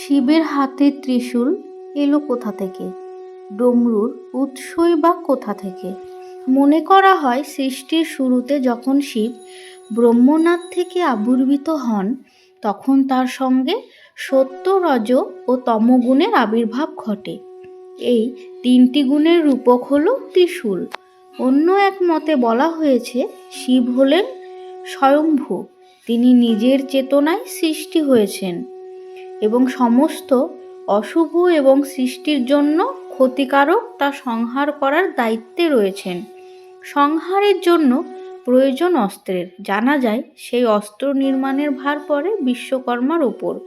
শিবের হাতে ত্রিশূল এলো কোথা থেকে? ডমরুর উৎসই বা কোথা থেকে? মনে করা হয় সৃষ্টির শুরুতে যখন শিব ব্রহ্মনাথ থেকে আবির্ভূত হন, তখন তার সঙ্গে সত্য রজ ও তমগুণের আবির্ভাব ঘটে। এই তিনটি গুণের রূপক হল ত্রিশূল। অন্য এক মতে বলা হয়েছে, শিব হলেন স্বয়ম্ভু। তিনি নিজের চেতনায় সৃষ্টি হয়েছেন। এবং সমস্ত অশুভ এবং সৃষ্টির জন্য ক্ষতিকারক তা সংহার করার দায়িত্বে রয়েছেন। সংহারের জন্য প্রয়োজন অস্ত্রের। জানা যায়, সেই অস্ত্র নির্মাণের ভার পড়ে বিশ্বকর্মার ওপর।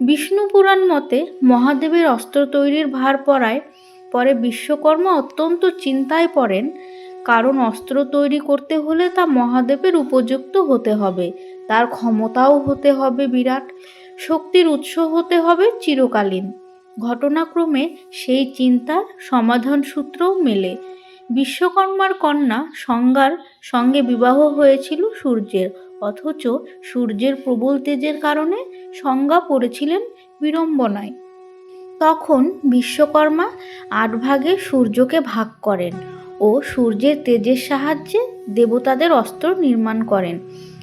বিষ্ণু পুরাণ মতে, মহাদেবের অস্ত্র তৈরির ভার পড়ায় পরে বিশ্বকর্মা অত্যন্ত চিন্তায় পড়েন, কারণ অস্ত্র তৈরি করতে হলে তা মহাদেবের উপযুক্ত হতে হবে। তার ক্ষমতাও হতে হবে বিরাট। শক্তির উৎস হতে হবে চিরকালীন। ঘটনাক্রমে সেই চিন্তার সমাধান সূত্রও মেলে। বিশ্বকর্মার কন্যা সংজ্ঞার সঙ্গে বিবাহ হয়েছিল সূর্যের, অথচ সূর্যের প্রবল তেজের কারণে সংজ্ঞা পড়েছিলেন বিড়ম্বনায়। তখন বিশ্বকর্মা আট ভাগে সূর্যকে ভাগ করেন ও সূর্যের তেজের সাহায্যে দেবতাদের অস্ত্র নির্মাণ করেন।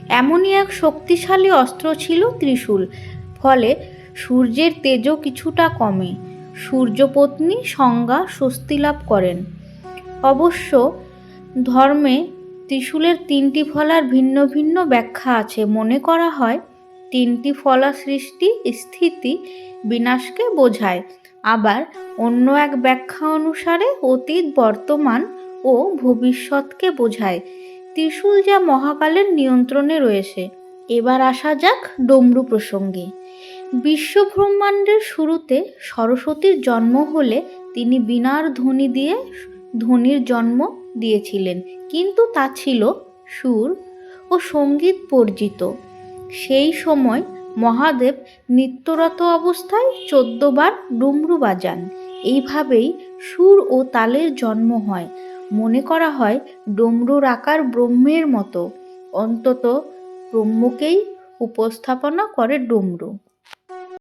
এমনই এক শক্তিশালী অস্ত্র ছিল ত্রিশূল। ফলে সূর্যের তেজও কিছুটা কমে। সূর্যপত্নী সংজ্ঞা স্বস্তি লাভ করেন। অবশ্য ধর্মে ত্রিশূলের তিনটি ফলার ভিন্ন ভিন্ন ব্যাখ্যা আছে। মনে করা হয়, তিনটি ফলা সৃষ্টি স্থিতি বিনাশকে বোঝায়। আবার অন্য এক ব্যাখ্যা অনুসারে অতীত, বর্তমান ও ভবিষ্যৎকে বোঝায়। ত্রিশূল যা মহাকালের নিয়ন্ত্রণে রয়েছে। এবার আসা যাক ডমরু প্রসঙ্গে। বিশ্বব্রহ্মাণ্ডের শুরুতে সরস্বতীর জন্ম হলে তিনি বিনার ধ্বনি দিয়ে ধ্বনির জন্ম দিয়েছিলেন। কিন্তু তা ছিল সুর ও সংগীত বর্জিত। সেই সময় মহাদেব নিত্যরত অবস্থায় চোদ্দবার ডুমরু বাজান। এইভাবেই সুর ও তালের জন্ম হয়। মনে করা হয় ডমরুর আকার ব্রহ্মের মতো। অন্তত ব্রহ্মকেই উপস্থাপনা করে ডমরু।